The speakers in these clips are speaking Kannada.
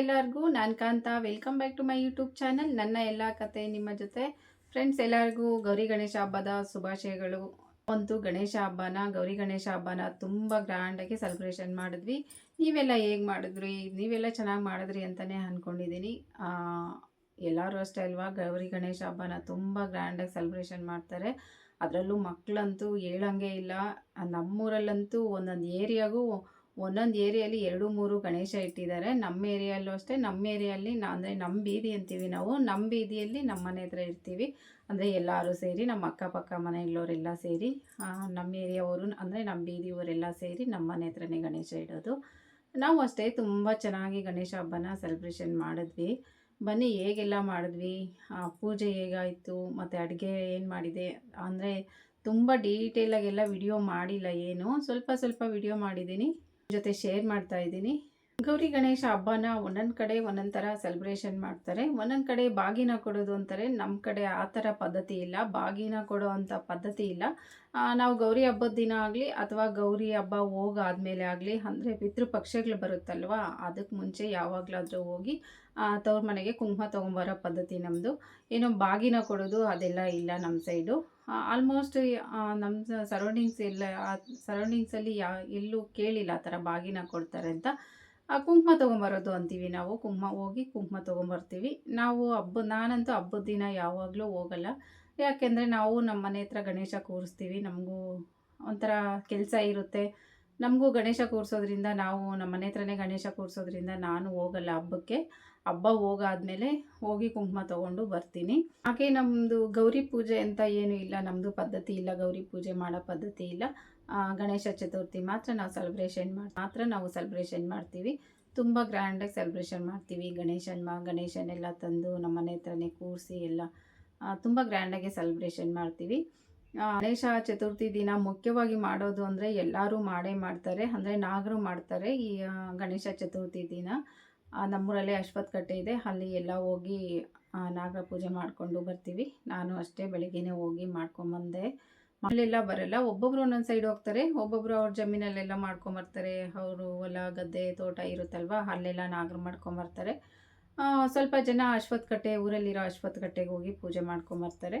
ಎಲ್ಲರಿಗೂ, ನಾನು Kantha welcome back to my YouTube channel ನನ್ನ ಎಲ್ಲ ಕತೆ ನಿಮ್ಮ ಜೊತೆ. ಫ್ರೆಂಡ್ಸ್ ಎಲ್ಲರಿಗೂ ಗೌರಿ ಗಣೇಶ ಹಬ್ಬದ ಶುಭಾಶಯಗಳು. ಒಂದು ಗಣೇಶ ಹಬ್ಬನ, ಗೌರಿ ಗಣೇಶ ಹಬ್ಬನ ತುಂಬ ಗ್ರ್ಯಾಂಡಾಗಿ ಸೆಲೆಬ್ರೇಷನ್ ಮಾಡಿದ್ವಿ. ನೀವೆಲ್ಲ ಹೇಗೆ ಮಾಡಿದ್ರಿ? ನೀವೆಲ್ಲ ಚೆನ್ನಾಗಿ ಮಾಡಿದ್ರಿ ಅಂತಲೇ ಅಂದ್ಕೊಂಡಿದ್ದೀನಿ ಎಲ್ಲರೂ ಅಷ್ಟೇ ಅಲ್ವಾ? ಗೌರಿ ಗಣೇಶ ಹಬ್ಬನ ತುಂಬ ಗ್ರ್ಯಾಂಡಾಗಿ ಸೆಲೆಬ್ರೇಷನ್ ಮಾಡ್ತಾರೆ. ಅದರಲ್ಲೂ ಮಕ್ಕಳಂತೂ ಹೇಳಂಗೆ ಇಲ್ಲ. ನಮ್ಮೂರಲ್ಲಂತೂ ಒಂದೊಂದು ಏರಿಯಾಗೂ ಒಂದೊಂದು ಏರಿಯಲ್ಲಿ ಎರಡು ಮೂರು ಗಣೇಶ ಇಟ್ಟಿದ್ದಾರೆ. ನಮ್ಮ ಏರಿಯಲ್ಲೂ ಅಷ್ಟೇ. ನಮ್ಮ ಏರಿಯಲ್ಲಿ ನಾ, ಅಂದರೆ ನಮ್ಮ ಬೀದಿ ಅಂತೀವಿ ನಾವು. ನಮ್ಮ ಬೀದಿಯಲ್ಲಿ ನಮ್ಮ ಮನೆ ಹತ್ರ ಇರ್ತೀವಿ. ಅಂದರೆ ಎಲ್ಲರೂ ಸೇರಿ, ನಮ್ಮ ಅಕ್ಕಪಕ್ಕ ಮನೆಗಳವರೆಲ್ಲ ಸೇರಿ ನಮ್ಮ ಏರಿಯಾವರು, ಅಂದರೆ ನಮ್ಮ ಬೀದಿಯವರೆಲ್ಲ ಸೇರಿ ನಮ್ಮ ಮನೆ ಹತ್ರನೇ ಗಣೇಶ ಇಡೋದು. ನಾವು ಅಷ್ಟೇ, ತುಂಬ ಚೆನ್ನಾಗಿ ಗಣೇಶ ಹಬ್ಬನ ಸೆಲೆಬ್ರೇಷನ್ ಮಾಡಿದ್ವಿ. ಬನ್ನಿ, ಹೇಗೆಲ್ಲ ಮಾಡಿದ್ವಿ? ಪೂಜೆ ಹೇಗಾಯಿತು? ಮತ್ತು ಅಡುಗೆ ಏನು ಮಾಡಿದೆ? ಅಂದರೆ ತುಂಬ ಡೀಟೇಲಾಗೆಲ್ಲ ವಿಡಿಯೋ ಮಾಡಿಲ್ಲ ಏನು. ಸ್ವಲ್ಪ ಸ್ವಲ್ಪ ವಿಡಿಯೋ ಮಾಡಿದ್ದೀನಿ. ಜೊತೆ ಶೇರ್ ಮಾಡ್ತಾ ಇದ್ದೀನಿ. ಗೌರಿ ಗಣೇಶ ಹಬ್ಬನ ಒಂದೊಂದು ಕಡೆ ಒಂದೊಂದು ಥರ ಸೆಲೆಬ್ರೇಷನ್ ಮಾಡ್ತಾರೆ. ಒಂದೊಂದು ಕಡೆ ಬಾಗಿನ ಕೊಡೋದು ಅಂತಾರೆ. ನಮ್ಮ ಕಡೆ ಆ ಥರ ಪದ್ಧತಿ ಇಲ್ಲ. ಬಾಗಿನ ಕೊಡೋ ಅಂಥ ಪದ್ಧತಿ ಇಲ್ಲ. ನಾವು ಗೌರಿ ಹಬ್ಬದ ದಿನ ಆಗಲಿ ಅಥವಾ ಗೌರಿ ಹಬ್ಬ ಹೋಗಾದ್ಮೇಲೆ ಆಗಲಿ, ಅಂದರೆ ಪಿತೃಪಕ್ಷಗಳು ಬರುತ್ತಲ್ವಾ ಅದಕ್ಕೆ ಮುಂಚೆ ಯಾವಾಗಲಾದರೂ ಹೋಗಿ ತವ್ರ ಮನೆಗೆ ಕುಂಕುಮ ತೊಗೊಂಬರೋ ಪದ್ಧತಿ ನಮ್ಮದು ಏನೋ ಬಾಗಿನ ಕೊಡೋದು ಅದೆಲ್ಲ ಇಲ್ಲ ನಮ್ಮ ಸೈಡು ಆಲ್ಮೋಸ್ಟ್ ನಮ್ಮ ಸರೌಂಡಿಂಗ್ಸ್ ಎಲ್ಲ ಸರೌಂಡಿಂಗ್ಸಲ್ಲಿ ಯಾ ಎಲ್ಲೂ ಕೇಳಿಲ್ಲ ಆ ಥರ ಬಾಗಿನ ಕೊಡ್ತಾರೆ ಅಂತ. ಆ, ಕುಂಕುಮ ತೊಗೊಂಬರೋದು ಅಂತೀವಿ ನಾವು. ಕುಂಕುಮ ಹೋಗಿ ಕುಂಕುಮ ತೊಗೊಂಬರ್ತೀವಿ. ನಾವು ಹಬ್ಬ ನಾನಂತೂ ಹಬ್ಬದ ದಿನ ಯಾವಾಗಲೂ ಹೋಗಲ್ಲ. ಯಾಕೆಂದರೆ ನಾವು ನಮ್ಮ ಮನೆ ಹತ್ರ ಗಣೇಶ ಕೂರಿಸ್ತೀವಿ. ನಮಗೂ ಒಂಥರ ಕೆಲಸ ಇರುತ್ತೆ. ನಮಗೂ ಗಣೇಶ ಕೂರಿಸೋದ್ರಿಂದ ನಾವು ನಮ್ಮ ಮನೆ ಹತ್ರನೇ ಗಣೇಶ ಕೂರಿಸೋದ್ರಿಂದ ನಾನು ಹೋಗಲ್ಲ ಹಬ್ಬಕ್ಕೆ. ಹಬ್ಬ ಹೋಗಾದ್ಮೇಲೆ ಹೋಗಿ ಕುಂಕುಮ ತಗೊಂಡು ಬರ್ತೀನಿ. ಹಾಗೆ ನಮ್ಮದು ಗೌರಿ ಪೂಜೆ ಅಂತ ಏನೂ ಇಲ್ಲ ನಮ್ಮದು ಪದ್ಧತಿ ಇಲ್ಲ, ಗೌರಿ ಪೂಜೆ ಮಾಡೋ ಪದ್ಧತಿ ಇಲ್ಲ. ಗಣೇಶ ಚತುರ್ಥಿ ಮಾತ್ರ ನಾವು ಸೆಲೆಬ್ರೇಷನ್ ಮಾಡಿ, ಮಾತ್ರ ನಾವು ಸೆಲೆಬ್ರೇಷನ್ ಮಾಡ್ತೀವಿ. ತುಂಬ ಗ್ರ್ಯಾಂಡಾಗಿ ಸೆಲೆಬ್ರೇಷನ್ ಮಾಡ್ತೀವಿ. ಗಣೇಶನ ಮಾ, ಗಣೇಶನೆಲ್ಲ ತಂದು ನಮ್ಮ ಮನೆ ಹತ್ರನೇ ಕೂರಿಸಿ ಎಲ್ಲ ತುಂಬ ಗ್ರ್ಯಾಂಡಾಗೆ ಸೆಲೆಬ್ರೇಷನ್ ಮಾಡ್ತೀವಿ. ಗಣೇಶ ಚತುರ್ಥಿ ದಿನ ಮುಖ್ಯವಾಗಿ ಮಾಡೋದು ಅಂದರೆ ಎಲ್ಲರೂ ಮಾಡೇ ಮಾಡ್ತಾರೆ. ಅಂದರೆ ನಾಗರು ಮಾಡ್ತಾರೆ ಈ ಗಣೇಶ ಚತುರ್ಥಿ ದಿನ. ನಮ್ಮೂರಲ್ಲಿ ಅಶ್ವತ್ಥ ಕಟ್ಟೆ ಇದೆ. ಅಲ್ಲಿ ಎಲ್ಲ ಹೋಗಿ ನಾಗರ ಪೂಜೆ ಮಾಡಿಕೊಂಡು ಬರ್ತೀವಿ. ನಾನು ಅಷ್ಟೇ ಬೆಳಿಗ್ಗೆನೇ ಹೋಗಿ ಮಾಡ್ಕೊಂಬಂದೆ. ಅಲ್ಲೆಲ್ಲ ಬರಲ್ಲ. ಒಬ್ಬೊಬ್ರು ಒಂದೊಂದು ಸೈಡ್ ಹೋಗ್ತಾರೆ. ಒಬ್ಬೊಬ್ರು ಅವ್ರ ಜಮೀನಲ್ಲೆಲ್ಲ ಮಾಡ್ಕೊಂಬರ್ತಾರೆ. ಅವರು ಹೊಲ, ಗದ್ದೆ, ತೋಟ ಇರುತ್ತಲ್ವ, ಅಲ್ಲೆಲ್ಲ ನಾಗರು ಮಾಡ್ಕೊಂಬರ್ತಾರೆ. ಸ್ವಲ್ಪ ಜನ ಅಶ್ವತ್ಥ ಕಟ್ಟೆ ಊರಲ್ಲಿರೋ ಅಶ್ವತ್ಥ ಕಟ್ಟೆಗೆ ಹೋಗಿ ಪೂಜೆ ಮಾಡ್ಕೊಂಬರ್ತಾರೆ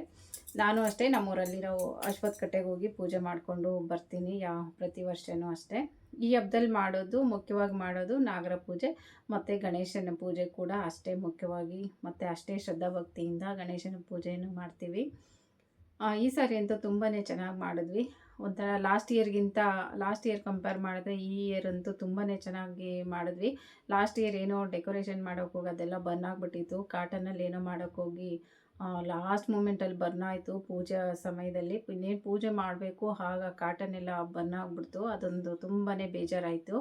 ನಾನು ಅಷ್ಟೇ ನಮ್ಮೂರಲ್ಲಿರೋ ಅಶ್ವತ್ಥ ಕಟ್ಟೆಗೆ ಹೋಗಿ ಪೂಜೆ ಮಾಡಿಕೊಂಡು ಬರ್ತೀನಿ, ಯಾವ ಪ್ರತಿ ವರ್ಷವೂ ಅಷ್ಟೇ. ಈ ಹಬ್ಬದಲ್ಲಿ ಮಾಡೋದು ಮುಖ್ಯವಾಗಿ ಮಾಡೋದು ನಾಗರ ಪೂಜೆ, ಮತ್ತು ಗಣೇಶನ ಪೂಜೆ ಕೂಡ ಅಷ್ಟೇ ಮುಖ್ಯವಾಗಿ, ಮತ್ತು ಅಷ್ಟೇ ಶ್ರದ್ಧಾಭಕ್ತಿಯಿಂದ ಗಣೇಶನ ಪೂಜೆಯನ್ನು ಮಾಡ್ತೀವಿ. ಈ ಸಾರಿ ಅಂತೂ ತುಂಬಾ ಚೆನ್ನಾಗಿ ಮಾಡಿದ್ವಿ. ಒಂಥರ ಲಾಸ್ಟ್ ಇಯರ್ಗಿಂತ ಲಾಸ್ಟ್ ಇಯರ್ ಕಂಪೇರ್ ಮಾಡಿದ್ರೆ ಈ ಇಯರ್ ಅಂತೂ ತುಂಬಾ ಚೆನ್ನಾಗಿ ಮಾಡಿದ್ವಿ. ಲಾಸ್ಟ್ ಇಯರ್ ಏನೋ ಡೆಕೋರೇಷನ್ ಮಾಡೋಕೆ ಹೋಗಿ ಅದೆಲ್ಲ ಬರ್ನ್ ಆಗಿಬಿಟ್ಟಿತ್ತು. ಕಾಟನಲ್ಲಿ ಏನೋ ಮಾಡೋಕೆ ಹೋಗಿ ಲಾಸ್ಟ್ ಮೂಮೆಂಟಲ್ಲಿ ಬರ್ನ್ ಆಯಿತು ಪೂಜೆ ಸಮಯದಲ್ಲಿ. ಇನ್ನೇನು ಪೂಜೆ ಮಾಡಬೇಕು, ಆಗ ಕಾಟನ್ ಎಲ್ಲ ಬರ್ನ್ ಆಗಿಬಿಡ್ತು. ಅದೊಂದು ತುಂಬಾ ಬೇಜಾರಾಯಿತು.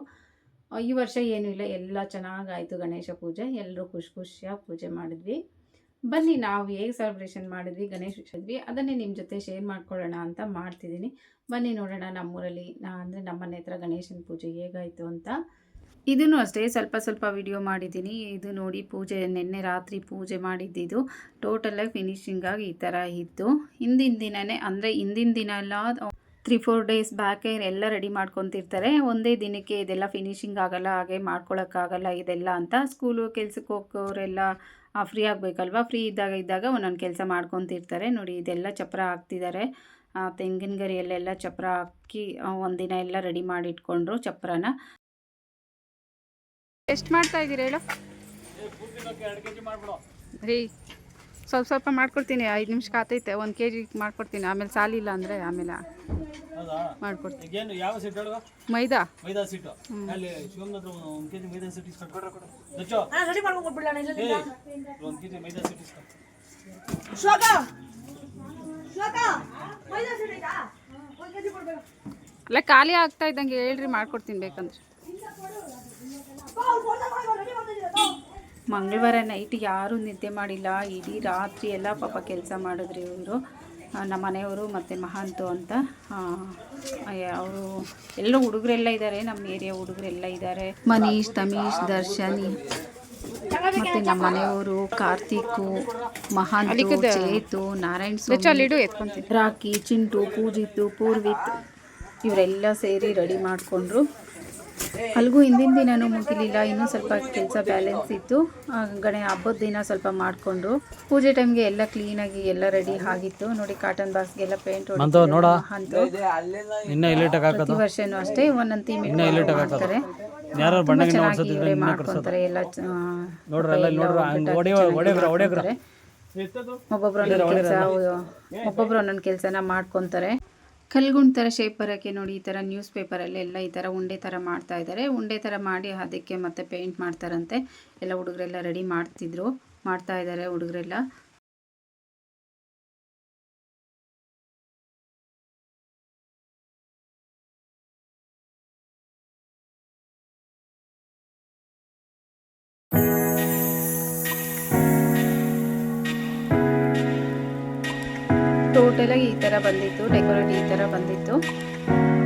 ಈ ವರ್ಷ ಏನೂ ಇಲ್ಲ. ಎಲ್ಲ ಚೆನ್ನಾಗಾಯಿತು ಗಣೇಶ ಪೂಜೆ. ಎಲ್ಲರೂ ಖುಷಿ ಖುಷಿಯಾಗಿ ಪೂಜೆ ಮಾಡಿದ್ವಿ. ಬನ್ನಿ, ನಾವು ಹೇಗೆ ಸೆಲೆಬ್ರೇಷನ್ ಮಾಡಿದ್ವಿ, ಗಣೇಶ ಚತುರ್ಥಿ ಅದನ್ನೇ ನಿಮ್ಮ ಜೊತೆ ಶೇರ್ ಮಾಡ್ಕೊಳ್ಳೋಣ ಅಂತ ಮಾಡ್ತಿದ್ದೀನಿ. ಬನ್ನಿ ನೋಡೋಣ ನಮ್ಮೂರಲ್ಲಿ, ನಾ ಅಂದರೆ ನಮ್ಮ ಮನೆ ಹತ್ರ ಗಣೇಶನ ಪೂಜೆ ಹೇಗಾಯಿತು ಅಂತ. ಇದನ್ನು ಅಷ್ಟೇ ಸ್ವಲ್ಪ ಸ್ವಲ್ಪ ವಿಡಿಯೋ ಮಾಡಿದ್ದೀನಿ. ಇದು ನೋಡಿ, ಪೂಜೆ, ನಿನ್ನೆ ರಾತ್ರಿ ಪೂಜೆ ಮಾಡಿದ್ದಿದ್ದು ಟೋಟಲಾಗಿ ಫಿನಿಶಿಂಗಾಗಿ ಈ ಥರ ಇತ್ತು. ಹಿಂದಿನ ದಿನವೇ ಅಂದರೆ ಹಿಂದಿನ ದಿನ ಎಲ್ಲ ತ್ರೀ ಫೋರ್ ಡೇಸ್ ಬ್ಯಾಕೆ ಎಲ್ಲ ರೆಡಿ ಮಾಡ್ಕೊತಿರ್ತಾರೆ. ಒಂದೇ ದಿನಕ್ಕೆ ಇದೆಲ್ಲ ಫಿನಿಶಿಂಗ್ ಆಗೋಲ್ಲ, ಹಾಗೆ ಮಾಡ್ಕೊಳಕ್ಕಾಗಲ್ಲ ಇದೆಲ್ಲ ಅಂತ. ಸ್ಕೂಲು ಕೆಲ್ಸಕ್ಕೆ ಹೋಗೋರೆಲ್ಲ ಫ್ರೀ ಆಗಬೇಕಲ್ವ? ಫ್ರೀ ಇದ್ದಾಗ ಇದ್ದಾಗ ಒಂದೊಂದು ಕೆಲಸ ಮಾಡ್ಕೊತಿರ್ತಾರೆ. ನೋಡಿ ಇದೆಲ್ಲ ಚಪ್ರ ಹಾಕ್ತಿದ್ದಾರೆ ಆ, ತೆಂಗಿನ ಗರಿಯಲ್ಲೆಲ್ಲ ಚಪ್ರ ಹಾಕಿ ಒಂದಿನ ಎಲ್ಲ ರೆಡಿ ಮಾಡಿ ಇಟ್ಕೊಂಡ್ರು ಚಪ್ರನ. ಎಷ್ಟು ಮಾಡ್ತಾ ಇದ್ದೀರಿ ಹೇಳು? ರೀ. ಸ್ವಲ್ಪ ಸ್ವಲ್ಪ ಮಾಡ್ಕೊಡ್ತೀನಿ ಐದು ನಿಮಿಷಕ್ಕೆ ಆತೈತೆ ಒಂದು ಕೆ ಜಿ ಮಾಡ್ಕೊಡ್ತೀನಿ ಆಮೇಲೆ ಸಾಲಿಲ್ಲ ಅಂದರೆ ಆಮೇಲೆ ಮಾಡ್ಕೊಡ್ತೀನಿ. ಮೈದಾ. ಮೈದಾ ಅಲ್ಲಿ ಶಿವಮ್ನ ಹತ್ರ ಒಂದು ಇಸ್ಕೊಂಡು ಇಸ್ಕೊಂಡು ಒಂದು ಕೊಡ್ಬೇಕು ಅಲ್ಲ ಖಾಲಿ ಆಗ್ತಾ ಇದ್ದಂಗೆ ಹೇಳ್ರಿ ಮಾಡ್ಕೊಡ್ತೀನಿ ಬೇಕಂದ್ರೆ. ಮಂಗಳವಾರ ನೈಟ್ ಯಾರೂ ನಿದ್ದೆ ಮಾಡಿಲ್ಲ. ಇಡೀ ರಾತ್ರಿ ಎಲ್ಲ ಪಾಪ ಕೆಲಸ ಮಾಡಿದ್ರಿ ಇವರು. ನಮ್ಮ ಮನೆಯವರು ಮತ್ತು ಮಹಾಂತು ಅಂತ. ಅವರು ಎಲ್ಲ ಹುಡುಗರೆಲ್ಲ ಇದ್ದಾರೆ ನಮ್ಮ ಏರಿಯಾ ಹುಡುಗರೆಲ್ಲ ಇದ್ದಾರೆ ಮನೀಶ್ ತಮೀಶ್ ದರ್ಶನ್ ಮತ್ತು ನಮ್ಮ ಮನೆಯವರು ಕಾರ್ತಿಕು ಮಹಾಂತು ಚೇತು ನಾರಾಯಣ್ ಸ್ವಾಮಿ ರಾಕಿ ಚಿಂಟು ಪೂಜಿತು ಪೂರ್ವಿತ್ ಇವರೆಲ್ಲ ಸೇರಿ ರೆಡಿ ಮಾಡಿಕೊಂಡ್ರು. ಅಲ್ಗೂ ಹಿಂದಿನ ದಿನವೂ ಮುಗಿಲಿಲ್ಲ. ಇನ್ನೂ ಸ್ವಲ್ಪ ಕೆಲಸ ಬ್ಯಾಲೆನ್ಸ್ ಇತ್ತು. ಗಣೆ ಹಬ್ಬದ ದಿನ ಸ್ವಲ್ಪ ಮಾಡಿಕೊಂಡ್ರು ಪೂಜೆ ಟೈಮ್ಗೆ ಎಲ್ಲ ಕ್ಲೀನಾಗಿ ಎಲ್ಲ ರೆಡಿ ಆಗಿತ್ತು. ನೋಡಿ ಕಾಟನ್ ಬಾಕ್ಸ್ಗೆಲ್ಲ ಪೇಂಟ್ ಪ್ರತಿ ವರ್ಷನೂ ಅಷ್ಟೇ. ಒಂದೊಂದು ಥೀಮ್ ಮಾಡ್ತಾರೆ. ತುಂಬಾ ಚೆನ್ನಾಗಿ ಇವರೇ ಮಾಡ್ಕೊಂತಾರೆ. ಎಲ್ಲ ಒಬ್ಬೊಬ್ರು ಒಂದೊಂದು ಕೆಲಸ ಒಬ್ಬೊಬ್ರು ಒಂದೊಂದು ಕೆಲಸನ ಮಾಡ್ಕೊತಾರೆ. ಕಲ್ಗುಂಡ್ ಥರ ಶೇಪ್ ಬರೋಕ್ಕೆ ನೋಡಿ ಈ ಥರ ನ್ಯೂಸ್ ಪೇಪರಲ್ಲಿ ಎಲ್ಲ ಈ ಥರ ಉಂಡೆ ಥರ ಮಾಡ್ತಾ ಇದ್ದಾರೆ ಉಂಡೆ ಥರ ಮಾಡಿ ಅದಕ್ಕೆ ಮತ್ತೆ ಪೇಂಟ್ ಮಾಡ್ತಾರಂತೆ. ಎಲ್ಲ ಹುಡುಗರೆಲ್ಲ ರೆಡಿ ಮಾಡ್ತಿದ್ರು. ಮಾಡ್ತಾ ಇದ್ದಾರೆ ಹುಡುಗರೆಲ್ಲ. ಟೋಟಲಾಗಿ ಈ ತರ ಬಂದಿತ್ತು ಡೆಕೋರೇಟ್ ಈ ಥರ ಬಂದಿತ್ತು.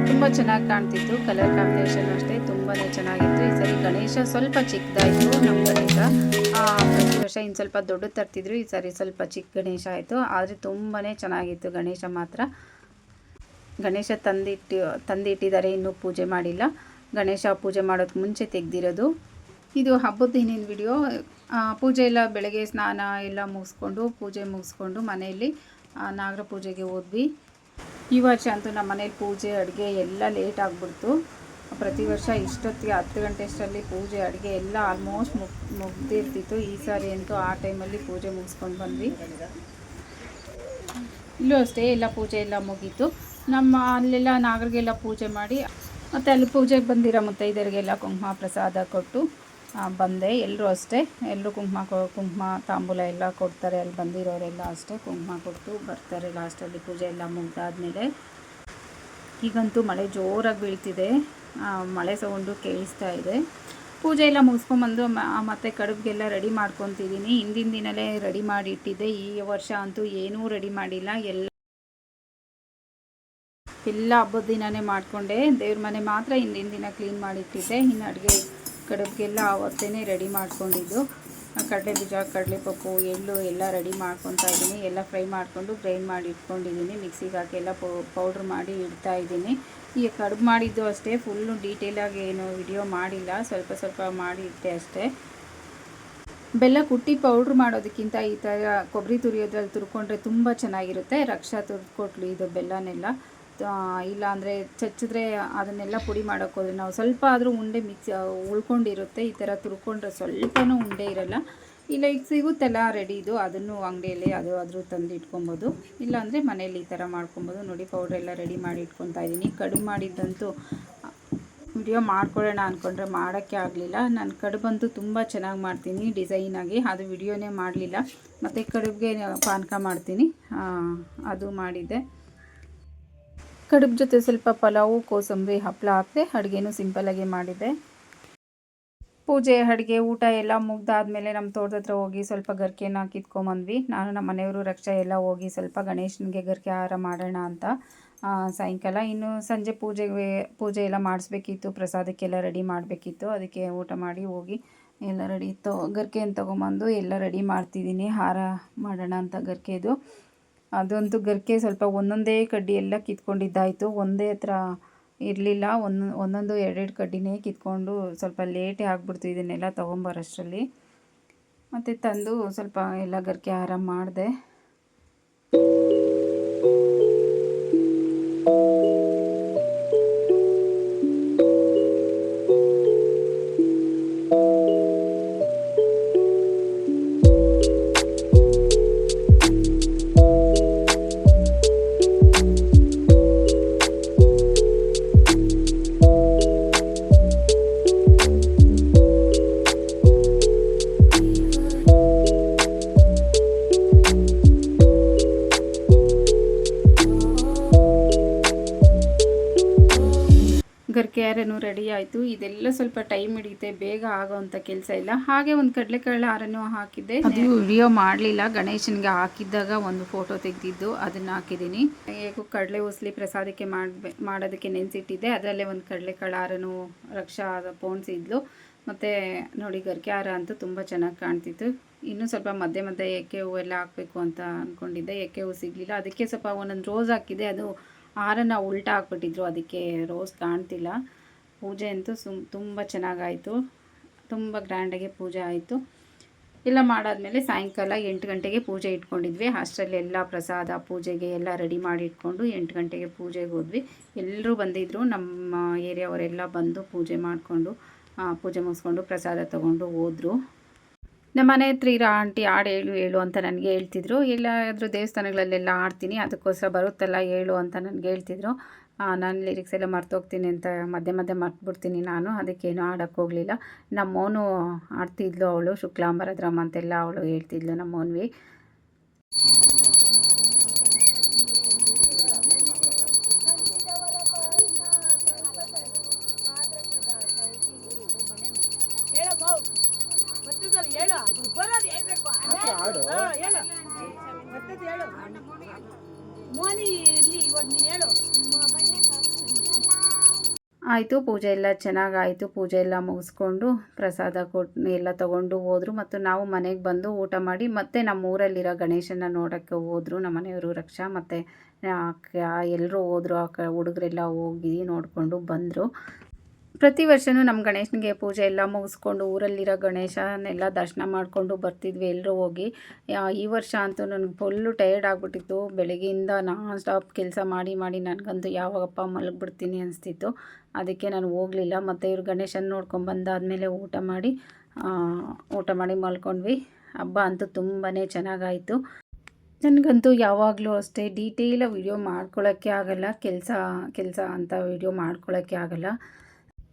ತುಂಬಾ ಚೆನ್ನಾಗಿ ಕಾಣ್ತಿತ್ತು ಕಲರ್ ಕಾಂಬಿನೇಷನ್ ಅಷ್ಟೇ, ತುಂಬಾನೇ ಚೆನ್ನಾಗಿತ್ತು. ಈ ಸರಿ ಗಣೇಶ ಸ್ವಲ್ಪ ಚಿಕ್ಕದಾಯಿತು ನಮ್ಮ ಗಣೇಶ. ಪ್ರತಿ ವರ್ಷ ಸ್ವಲ್ಪ ದೊಡ್ಡ ತರ್ತಿದ್ರು, ಈ ಸರಿ ಸ್ವಲ್ಪ ಚಿಕ್ಕ ಗಣೇಶ ಆಯಿತು. ಆದ್ರೆ ತುಂಬಾನೇ ಚೆನ್ನಾಗಿತ್ತು ಗಣೇಶ ಮಾತ್ರ. ಗಣೇಶ ತಂದಿಟ್ಟು, ತಂದಿಟ್ಟಿದ್ದಾರೆ, ಇನ್ನೂ ಪೂಜೆ ಮಾಡಿಲ್ಲ. ಗಣೇಶ ಪೂಜೆ ಮಾಡೋಕ್ಕೆ ಮುಂಚೆ ತೆಗ್ದಿರೋದು. ಇದು ಹಬ್ಬದ ಹಿಂದಿನ ವಿಡಿಯೋ ಪೂಜೆ ಎಲ್ಲ ಬೆಳಗ್ಗೆ ಸ್ನಾನ ಎಲ್ಲ ಮುಗಿಸ್ಕೊಂಡು, ಪೂಜೆ ಮುಗಿಸ್ಕೊಂಡು ಮನೆಯಲ್ಲಿ ನಾಗರ ಪೂಜೆಗೆ ಹೋದ್ವಿ. ಈ ವರ್ಷ ಅಂತೂ ನಮ್ಮ ಮನೇಲಿ ಪೂಜೆ, ಅಡುಗೆ ಎಲ್ಲ ಲೇಟ್ ಆಗಿಬಿಡ್ತು. ಪ್ರತಿ ವರ್ಷ ಇಷ್ಟೊತ್ತಿಗೆ ಹತ್ತು ಗಂಟೆ ಅಷ್ಟರಲ್ಲಿ ಪೂಜೆ, ಅಡುಗೆ ಎಲ್ಲ ಆಲ್ಮೋಸ್ಟ್ ಮುಗ್, ಮುಗ್ದಿರ್ತಿತ್ತು. ಈ ಸಾರಿ ಅಂತೂ ಆ ಟೈಮಲ್ಲಿ ಪೂಜೆ ಮುಗಿಸ್ಕೊಂಡು ಬಂದ್ವಿ. ಇಲ್ಲೂ ಅಷ್ಟೇ ಎಲ್ಲ ಪೂಜೆ ಎಲ್ಲ ಮುಗೀತು. ನಮ್ಮ ಅಲ್ಲೆಲ್ಲ ನಾಗರಿಗೆಲ್ಲ ಪೂಜೆ ಮಾಡಿ, ಮತ್ತು ಅಲ್ಲಿ ಪೂಜೆಗೆ ಬಂದಿರೋ ಮುತ್ತೈದರಿಗೆಲ್ಲ ಕುಂಕುಮ ಪ್ರಸಾದ ಕೊಟ್ಟು ಬಂದೆ. ಎಲ್ಲರೂ ಅಷ್ಟೇ. ಎಲ್ಲರೂ ಕುಂಕುಮ ಕುಂಕುಮ ತಾಂಬೂಲ ಎಲ್ಲ ಕೊಡ್ತಾರೆ. ಅಲ್ಲಿ ಬಂದಿರೋರೆಲ್ಲ ಅಷ್ಟೇ. ಕುಂಕುಮ ಕೊಟ್ಟು ಬರ್ತಾರೆ ಲಾಸ್ಟಲ್ಲಿ. ಪೂಜೆ ಎಲ್ಲ ಮುಗ್ದಾದ್ಮೇಲೆ. ಈಗಂತೂ ಮಳೆ ಜೋರಾಗಿ ಬೀಳ್ತಿದೆ. ಮಳೆ ಸೌಂಡು ಕೇಳಿಸ್ತಾ ಇದೆ. ಪೂಜೆ ಎಲ್ಲ ಮುಗಿಸ್ಕೊಂಬಂದು ಮತ್ತು ಮತ್ತೆ ಕಡುಬಿಗೆಲ್ಲ ರೆಡಿ ಮಾಡ್ಕೊತಿದ್ದೀನಿ. ಹಿಂದಿನ ದಿನವೇ ರೆಡಿ ಮಾಡಿ ಇಟ್ಟಿದ್ದೆ ಈ ವರ್ಷ ಅಂತೂ ಏನೂ ರೆಡಿ ಮಾಡಿಲ್ಲ. ಎಲ್ಲ ಎಲ್ಲ ಹಬ್ಬದ ದಿನವೇ ಮಾಡಿಕೊಂಡೆ. ದೇವ್ರ ಮನೆ ಮಾತ್ರ ಹಿಂದಿನ ದಿನ ಕ್ಲೀನ್ ಮಾಡಿಟ್ಟಿದ್ದೆ. ಇನ್ನು ಅಡುಗೆ ಕಡುಬಿಗೆಲ್ಲ ಆವತ್ತೇ ರೆಡಿ ಮಾಡ್ಕೊಂಡಿದ್ದು. ಕಡಲೆ ಬೀಜ, ಕಡಲೆಪಪ್ಪು, ಎಳ್ಳು ಎಲ್ಲ ರೆಡಿ ಮಾಡ್ಕೊತಾ ಇದ್ದೀನಿ. ಎಲ್ಲ ಫ್ರೈ ಮಾಡಿಕೊಂಡು ಗ್ರೈಂಡ್ ಮಾಡಿ ಇಟ್ಕೊಂಡಿದ್ದೀನಿ. ಮಿಕ್ಸಿಗೆ ಹಾಕಿ ಎಲ್ಲ ಪೌಡ್ರ್ ಮಾಡಿ ಇಡ್ತಾ ಇದ್ದೀನಿ. ಈಗ ಕಡುಬು ಮಾಡಿದ್ದು ಅಷ್ಟೇ. ಫುಲ್ಲು ಡೀಟೇಲಾಗಿ ಏನು ವಿಡಿಯೋ ಮಾಡಿಲ್ಲ. ಸ್ವಲ್ಪ ಸ್ವಲ್ಪ ಮಾಡಿ ಇಟ್ಟೆ ಅಷ್ಟೇ. ಬೆಲ್ಲ ಕುಟ್ಟಿ ಪೌಡ್ರ್ ಮಾಡೋದಕ್ಕಿಂತ ಈ ಥರ ಕೊಬ್ಬರಿ ತುರಿಯೋದ್ರಲ್ಲಿ ತುರ್ಕೊಂಡ್ರೆ ತುಂಬ ಚೆನ್ನಾಗಿರುತ್ತೆ. ರಕ್ಷಾ ತುರ್ಕೊಟ್ಲು ಇದು ಬೆಲ್ಲನೆಲ್ಲ. ಇಲ್ಲ ಅಂದರೆ ಚಚ್ಚಿದ್ರೆ ಅದನ್ನೆಲ್ಲ ಪುಡಿ ಮಾಡೋಕ್ಕೋದ್ರೆ ನಾವು ಸ್ವಲ್ಪ ಆದರೂ ಉಂಡೆ ಮಿಕ್ಸ್ ಉಳ್ಕೊಂಡಿರುತ್ತೆ. ಈ ಥರ ತುರ್ಕೊಂಡ್ರೆ ಸ್ವಲ್ಪನೂ ಉಂಡೆ ಇರಲ್ಲ. ಇಲ್ಲ, ಈಗ ಸಿಗುತ್ತಲ್ಲ ರೆಡಿ ಇದು, ಅದನ್ನು ಅಂಗಡಿಯಲ್ಲಿ ಅದು ಆದರೂ ತಂದು ಇಟ್ಕೊಬೋದು. ಇಲ್ಲಾಂದರೆ ಮನೇಲಿ ಈ ಥರ ಮಾಡ್ಕೊಬೋದು. ನೋಡಿ ಪೌಡ್ರ್ ಎಲ್ಲ ರೆಡಿ ಮಾಡಿ ಇಟ್ಕೊತಾ ಇದ್ದೀನಿ. ಕಡುಬು ಮಾಡಿದ್ದಂತೂ ವಿಡಿಯೋ ಮಾಡ್ಕೊಳ್ಳೋಣ ಅಂದ್ಕೊಂಡ್ರೆ ಮಾಡೋಕ್ಕೆ ಆಗಲಿಲ್ಲ. ನಾನು ಕಡುಬಂತೂ ತುಂಬ ಚೆನ್ನಾಗಿ ಮಾಡ್ತೀನಿ ಡಿಸೈನಾಗಿ ಅದು ವಿಡಿಯೋನೇ ಮಾಡಲಿಲ್ಲ. ಮತ್ತು ಕಡುಬಿಗೆ ಪಾನಕ ಮಾಡ್ತೀನಿ. ಅದು ಮಾಡಿದ್ದೆ. ಕಡುಬು ಜೊತೆ ಸ್ವಲ್ಪ ಪಲಾವು, ಕೋಸಂಬರಿ ಹಪ್ಪಳ ಹಾಕಿದೆ ಅಡುಗೆನೂ ಸಿಂಪಲಾಗಿ ಮಾಡಿದ್ದೆ. ಪೂಜೆ, ಅಡುಗೆ, ಊಟ ಎಲ್ಲ ಮುಗ್ದಾದ್ಮೇಲೆ ನಮ್ಮ ತೋಟದ ಹತ್ರ ಹೋಗಿ ಸ್ವಲ್ಪ ಗರಿಕೆನ ಕಿತ್ಕೊಂಬಂದ್ವಿ. ನಾನು ನಮ್ಮ ಮನೆಯವರು ರಕ್ಷಾ ಎಲ್ಲ ಹೋಗಿ ಸ್ವಲ್ಪ ಗಣೇಶನಿಗೆ ಗರ್ಕೆ ಆಹಾರ ಮಾಡೋಣ ಅಂತ ಸಾಯಂಕಾಲ. ಇನ್ನು ಸಂಜೆ ಪೂಜೆಗೆ, ಪೂಜೆ ಎಲ್ಲ ಮಾಡಿಸ್ಬೇಕಿತ್ತು, ಪ್ರಸಾದಕ್ಕೆಲ್ಲ ರೆಡಿ ಮಾಡಬೇಕಿತ್ತು. ಅದಕ್ಕೆ ಊಟ ಮಾಡಿ ಹೋಗಿ ಎಲ್ಲ ರೆಡಿ ತೊ ಗರ್ಕೆಯನ್ನು ತೊಗೊಂಬಂದು ಎಲ್ಲ ರೆಡಿ ಮಾಡ್ತಿದ್ದೀನಿ. ಹಾರ ಮಾಡೋಣ ಅಂತ ಗರಿಕೆದು. ಅದಂತೂ ಗರಿಕೆ ಸ್ವಲ್ಪ ಒಂದೊಂದೇ ಕಡ್ಡಿ ಎಲ್ಲ ಕಿತ್ಕೊಂಡಿದ್ದಾಯಿತು. ಒಂದೇ ಹತ್ರ ಇರಲಿಲ್ಲ. ಒಂದು, ಒಂದೊಂದು ಎರಡೆರಡು ಕಡ್ಡಿನೇ ಕಿತ್ಕೊಂಡು ಸ್ವಲ್ಪ ಲೇಟೇ ಆಗ್ಬಿಡ್ತು ಇದನ್ನೆಲ್ಲ ತೊಗೊಂಬರೋಷ್ಟರಲ್ಲಿ. ಮತ್ತು ತಂದು ಸ್ವಲ್ಪ ಎಲ್ಲ ಗರಿಕೆ ಆರಾಮ ಮಾಡಿದೆ. ರೆಡಿ ಆಯಿತು. ಇದೆಲ್ಲ ಸ್ವಲ್ಪ ಟೈಮ್ ಹಿಡಿಯುತ್ತೆ. ಬೇಗ ಆಗೋವಂಥ ಕೆಲಸ ಇಲ್ಲ. ಹಾಗೆ ಒಂದು ಕಡಲೆಕಾಳು ಹಾರನೂ ಹಾಕಿದ್ದೆ. ಅದು ವಿಡಿಯೋ ಮಾಡಲಿಲ್ಲ. ಗಣೇಶನಿಗೆ ಹಾಕಿದ್ದಾಗ ಒಂದು ಫೋಟೋ ತೆಗೆದಿದ್ದು ಅದನ್ನು ಹಾಕಿದ್ದೀನಿ. ಹೇಗೂ ಕಡಲೆ ಉಸ್ಲಿ ಪ್ರಸಾದಕ್ಕೆ ಮಾಡಬೇ ಮಾಡೋದಕ್ಕೆ ನೆನೆಸಿಟ್ಟಿದ್ದೆ. ಅದರಲ್ಲೇ ಒಂದು ಕಡಲೆಕಾಳು ಹಾರನೂ ರಕ್ಷಾ ಪೋಣಿಸಿದ್ಲು ಮತ್ತು ನೋಡಿ ಗರ್ಕೆ ಹಾರ ಅಂತೂ ತುಂಬ ಚೆನ್ನಾಗಿ ಕಾಣ್ತಿತ್ತು. ಇನ್ನೂ ಸ್ವಲ್ಪ ಮಧ್ಯೆ ಮಧ್ಯೆ ಎಕ್ಕೆ ಹೂವೆಲ್ಲ ಹಾಕಬೇಕು ಅಂತ ಅಂದ್ಕೊಂಡಿದ್ದೆ ಎಕ್ಕೆ ಹೂವು ಸಿಗಲಿಲ್ಲ. ಅದಕ್ಕೆ ಸ್ವಲ್ಪ ಒಂದೊಂದು ರೋಸ್ ಹಾಕಿದೆ ಅದು ಹಾರನ ಉಲ್ಟಾ ಹಾಕ್ಬಿಟ್ಟಿದ್ರು. ಅದಕ್ಕೆ ರೋಸ್ ಕಾಣ್ತಿಲ್ಲ. ಪೂಜೆ ಅಂತೂ ಸುಮ್ ತುಂಬ ಚೆನ್ನಾಗಾಯಿತು. ತುಂಬ ಗ್ರ್ಯಾಂಡಾಗಿ ಪೂಜೆ ಆಯಿತು. ಎಲ್ಲ ಮಾಡಾದಮೇಲೆ ಸಾಯಂಕಾಲ ಎಂಟು ಗಂಟೆಗೆ ಪೂಜೆ ಇಟ್ಕೊಂಡಿದ್ವಿ. ಹಾಸ್ಟೆಲ್ ಎಲ್ಲ ಪ್ರಸಾದ ಪೂಜೆಗೆ ಎಲ್ಲ ರೆಡಿ ಮಾಡಿ ಇಟ್ಕೊಂಡು ಎಂಟು ಗಂಟೆಗೆ ಪೂಜೆಗೆ ಹೋದ್ವಿ. ಎಲ್ಲರೂ ಬಂದಿದ್ದರು ನಮ್ಮ ಏರಿಯಾವರೆಲ್ಲ ಬಂದು ಪೂಜೆ ಮಾಡಿಕೊಂಡು ಪೂಜೆ ಮುಗಿಸ್ಕೊಂಡು ಪ್ರಸಾದ ತೊಗೊಂಡು ಹೋದರು. ನಮ್ಮ ಮನೆ ಹತ್ರ ಇರೋ ಆಂಟಿ ಹಾಡು ಹೇಳು ಹೇಳು ಅಂತ ನನಗೆ ಹೇಳ್ತಿದ್ರು. ಎಲ್ಲಾದರೂ ದೇವಸ್ಥಾನಗಳಲ್ಲೆಲ್ಲ ಆಡ್ತೀನಿ ಅದಕ್ಕೋಸ್ಕರ ಬರುತ್ತಲ್ಲ ಹೇಳು ಅಂತ ನನಗೆ ಹೇಳ್ತಿದ್ರು. ನಾನು ಲಿರಿಕ್ಸ್ ಎಲ್ಲ ಮರ್ತೋಗ್ತೀನಿ ಅಂತ ಮಧ್ಯೆ ಮಧ್ಯೆ ಮರ್ತುಬಿಡ್ತೀನಿ ನಾನು. ಅದಕ್ಕೇನು ಆಡೋಕ್ಕೆ ಹೋಗಲಿಲ್ಲ. ನಮ್ಮವನು ಆಡ್ತಿದ್ಲು ಅವಳು ಶುಕ್ಲಾಂಬರದ್ರಮ್ಮ ಅಂತೆಲ್ಲ ಅವಳು ಹೇಳ್ತಿದ್ಲು ನಮ್ಮವನ್ವಿ ಹೇಳು ಬಾವು ಮತ್ತದಲ್ಲಿ ಹೇಳು ಬರೋದು ಹೇಳ್ಬೇಕು ಹಾ, ಹೇಳು. ಮತ್ತದ್ದು ಹೇಳು. ಮೋನಿ ಇರ್ಲಿ ಇವಾಗ ನೀನು ಹೇಳು. ಆಯಿತು, ಪೂಜೆ ಎಲ್ಲ ಚೆನ್ನಾಗಾಯಿತು. ಪೂಜೆ ಎಲ್ಲ ಮುಗಿಸ್ಕೊಂಡು ಪ್ರಸಾದ ಕೊಟ್ಟು ಎಲ್ಲ ತೊಗೊಂಡು ಹೋದರು. ಮತ್ತು ನಾವು ಮನೆಗೆ ಬಂದು ಊಟ ಮಾಡಿ ಮತ್ತೆ ನಮ್ಮ ಊರಲ್ಲಿರೋ ಗಣೇಶನ ನೋಡೋಕ್ಕೆ ಹೋದರು. ನಮ್ಮ ಮನೆಯವರು ರಕ್ಷಾ ಮತ್ತು ಎಲ್ಲರೂ ಹೋದರು. ಆ ಕ, ಹುಡುಗರೆಲ್ಲ ಹೋಗಿ ನೋಡಿಕೊಂಡು ಬಂದರು. ಪ್ರತಿ ವರ್ಷವೂ ನಮ್ಮ ಗಣೇಶನಿಗೆ ಪೂಜೆ ಎಲ್ಲ ಮುಗಿಸ್ಕೊಂಡು ಊರಲ್ಲಿರೋ ಗಣೇಶನೆಲ್ಲ ದರ್ಶನ ಮಾಡಿಕೊಂಡು ಬರ್ತಿದ್ವಿ ಎಲ್ಲರೂ ಹೋಗಿ. ಈ ವರ್ಷ ಅಂತೂ ನನಗೆ ಫುಲ್ಲು ಟಯರ್ಡ್ ಆಗಿಬಿಟ್ಟಿತ್ತು. ಬೆಳಗ್ಗೆಯಿಂದ ನಾನ್ ಸ್ಟಾಪ್ ಕೆಲಸ ಮಾಡಿ ಮಾಡಿ ನನಗಂತೂ ಯಾವಾಗಪ್ಪ ಮಲಗಿಬಿಡ್ತೀನಿ ಅನಿಸ್ತಿತ್ತು. ಅದಕ್ಕೆ ನಾನು ಹೋಗಲಿಲ್ಲ. ಮತ್ತು ಇವ್ರು ಗಣೇಶನ ನೋಡ್ಕೊಂಡು ಬಂದಾದಮೇಲೆ ಊಟ ಮಾಡಿ ಊಟ ಮಾಡಿ ಮಲ್ಕೊಂಡ್ವಿ. ಹಬ್ಬ ಅಂತೂ ತುಂಬಾ ಚೆನ್ನಾಗಾಯಿತು. ನನಗಂತೂ ಯಾವಾಗಲೂ ಅಷ್ಟೇ ಡೀಟೇಲಾಗಿ ವಿಡಿಯೋ ಮಾಡ್ಕೊಳ್ಳೋಕ್ಕೆ ಆಗಲ್ಲ. ಕೆಲಸ ಕೆಲಸ ಅಂತ ವಿಡಿಯೋ ಮಾಡ್ಕೊಳ್ಳೋಕ್ಕೆ ಆಗಲ್ಲ.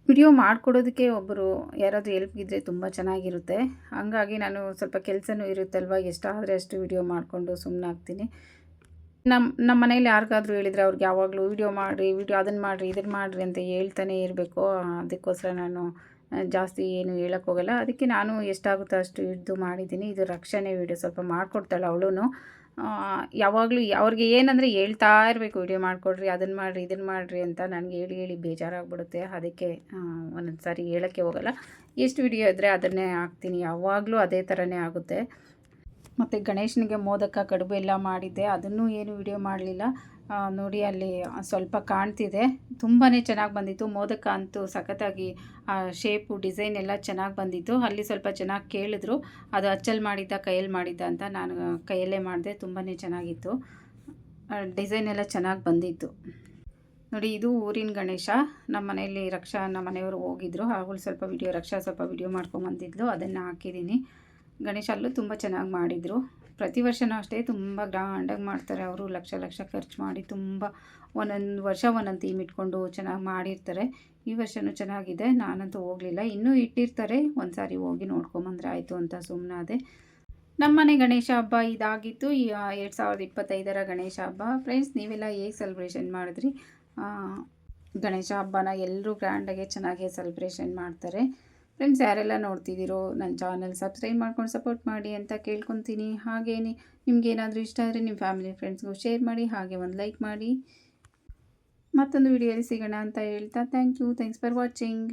ವಿಡಿಯೋ ಮಾಡಿಕೊಡೋದಕ್ಕೆ ಒಬ್ಬರು ಯಾರಾದರೂ ಹೆಲ್ಪ್ ಇದ್ದರೆ ತುಂಬ ಚೆನ್ನಾಗಿರುತ್ತೆ. ಹಾಗಾಗಿ ನಾನು ಸ್ವಲ್ಪ ಕೆಲಸನೂ ಇರುತ್ತಲ್ವ? ಎಷ್ಟಾದರೆ ಅಷ್ಟು ವಿಡಿಯೋ ಮಾಡಿಕೊಂಡು ಸುಮ್ಮನಾಗ್ತೀನಿ ನಮ್ಮ ನಮ್ಮ ಮನೇಲಿ ಯಾರಿಗಾದ್ರೂ ಹೇಳಿದರೆ ಅವ್ರಿಗೆ ಯಾವಾಗಲೂ ವಿಡಿಯೋ ಮಾಡಿರಿ, ವಿಡಿಯೋ ಅದನ್ನು ಮಾಡಿರಿ ಇದನ್ನು ಮಾಡಿರಿ ಅಂತ ಹೇಳ್ತಾನೆ ಇರಬೇಕು. ಅದಕ್ಕೋಸ್ಕರ ನಾನು ಜಾಸ್ತಿ ಏನು ಹೇಳೋಕ್ಕೋಗಲ್ಲ ಅದಕ್ಕೆ ನಾನು ಎಷ್ಟಾಗುತ್ತೋ ಅಷ್ಟು ಹಿಡ್ದು ಮಾಡಿದ್ದೀನಿ. ಇದು ರಕ್ಷಣೆ ವಿಡಿಯೋ. ಸ್ವಲ್ಪ ಮಾಡಿಕೊಡ್ತಾಳೆ ಅವಳು ಯಾವಾಗಲೂ ಅವ್ರಿಗೆ ಏನಂದರೆ ಹೇಳ್ತಾ ಇರಬೇಕು, ವಿಡಿಯೋ ಮಾಡಿಕೊಡ್ರಿ ಅದನ್ನು ಮಾಡಿರಿ ಇದನ್ನು ಮಾಡಿರಿ ಅಂತ ನನಗೆ ಹೇಳಿ ಹೇಳಿ ಬೇಜಾರಾಗ್ಬಿಡುತ್ತೆ. ಅದಕ್ಕೆ ಒಂದೊಂದು ಸಾರಿ ಹೇಳೋಕ್ಕೆ ಹೋಗಲ್ಲ. ಎಷ್ಟು ವಿಡಿಯೋ ಇದ್ದರೆ ಅದನ್ನೇ ಹಾಕ್ತೀನಿ. ಯಾವಾಗಲೂ ಅದೇ ಥರನೇ ಆಗುತ್ತೆ. ಮತ್ತು ಗಣೇಶನಿಗೆ ಮೋದಕ, ಕಡುಬು ಎಲ್ಲ ಮಾಡಿದ್ದೆ. ಅದನ್ನು ಏನು ವಿಡಿಯೋ ಮಾಡಲಿಲ್ಲ. ನೋಡಿ, ಅಲ್ಲಿ ಸ್ವಲ್ಪ ಕಾಣ್ತಿದೆ. ತುಂಬಾ ಚೆನ್ನಾಗಿ ಬಂದಿತ್ತು. ಮೋದಕ ಅಂತೂ ಸಖತ್ತಾಗಿ ಶೇಪು ಡಿಸೈನ್ ಎಲ್ಲ ಚೆನ್ನಾಗಿ ಬಂದಿತ್ತು. ಅಲ್ಲಿ ಸ್ವಲ್ಪ ಚೆನ್ನಾಗಿ ಕೇಳಿದ್ರು. ಅದು ಅಚ್ಚಲ್ಲಿ ಮಾಡಿದ್ದ, ಕೈಯಲ್ಲಿ ಮಾಡಿದ್ದ ಅಂತ ನಾನು ಕೈಯಲ್ಲೇ ಮಾಡಿದೆ. ತುಂಬಾ ಚೆನ್ನಾಗಿತ್ತು. ಡಿಸೈನ್ ಎಲ್ಲ ಚೆನ್ನಾಗಿ ಬಂದಿತ್ತು. ನೋಡಿ, ಇದು ಊರಿನ ಗಣೇಶ. ನಮ್ಮ ಮನೆಯಲ್ಲಿ ರಕ್ಷಾ, ನಮ್ಮ ಮನೆಯವರು ಹೋಗಿದ್ರು. ಅವಳು ಸ್ವಲ್ಪ ವಿಡಿಯೋ ರಕ್ಷಾ ಸ್ವಲ್ಪ ವಿಡಿಯೋ ಮಾಡ್ಕೊಂಬಂದಿದ್ಲು. ಅದನ್ನು ಹಾಕಿದ್ದೀನಿ. ಗಣೇಶ ಅಲ್ಲೂ ತುಂಬ ಚೆನ್ನಾಗಿ ಮಾಡಿದರು. ಪ್ರತಿ ವರ್ಷನೂ ಅಷ್ಟೇ ತುಂಬ ಗ್ರ್ಯಾಂಡಾಗಿ ಮಾಡ್ತಾರೆ ಅವರು. ಲಕ್ಷ ಲಕ್ಷ ಖರ್ಚು ಮಾಡಿ ತುಂಬ ಒಂದೊಂದು ವರ್ಷ ಒಂದೊಂದು ಥೀಮ್ ಇಟ್ಕೊಂಡು ಚೆನ್ನಾಗಿ ಮಾಡಿರ್ತಾರೆ. ಈ ವರ್ಷವೂ ಚೆನ್ನಾಗಿದೆ, ನಾನಂತೂ ಹೋಗಲಿಲ್ಲ. ಇನ್ನೂ ಇಟ್ಟಿರ್ತಾರೆ ಒಂದು ಸಾರಿ ಹೋಗಿ ನೋಡ್ಕೊಂಬಂದ್ರೆ ಆಯಿತು ಅಂತ ಸುಮ್ಮನಾದೆ ನಮ್ಮನೆ ಗಣೇಶ ಹಬ್ಬ ಇದಾಗಿತ್ತು. ಎರಡು ಸಾವಿರದ ಇಪ್ಪತ್ತೈದರ ಗಣೇಶ ಹಬ್ಬ. ಫ್ರೆಂಡ್ಸ್ ನೀವೆಲ್ಲ ಹೇಗೆ ಸೆಲೆಬ್ರೇಷನ್ ಮಾಡಿದ್ರಿ? ಗಣೇಶ ಹಬ್ಬನ ಎಲ್ಲರೂ ಗ್ರ್ಯಾಂಡಾಗೆ ಚೆನ್ನಾಗೇ ಸೆಲೆಬ್ರೇಷನ್ ಮಾಡ್ತಾರೆ. ಫ್ರೆಂಡ್ಸ್ ಯಾರೆಲ್ಲ ನೋಡ್ತಿದ್ದೀರೋ ನನ್ನ ಚಾನಲ್ ಸಬ್ಸ್ಕ್ರೈಬ್ ಮಾಡ್ಕೊಂಡು ಸಪೋರ್ಟ್ ಮಾಡಿ ಅಂತ ಕೇಳ್ಕೊತೀನಿ. ಹಾಗೇನೆ ನಿಮ್ಗೆ ಏನಾದರೂ ಇಷ್ಟ ಆದರೆ ನಿಮ್ಮ ಫ್ಯಾಮಿಲಿ ಫ್ರೆಂಡ್ಸ್ಗೂ ಶೇರ್ ಮಾಡಿ, ಹಾಗೆ ಒಂದು ಲೈಕ್ ಮಾಡಿ. ಮತ್ತೊಂದು ವೀಡಿಯೋಲಿ ಸಿಗೋಣ ಅಂತ ಹೇಳ್ತಾ thank you thanks for watching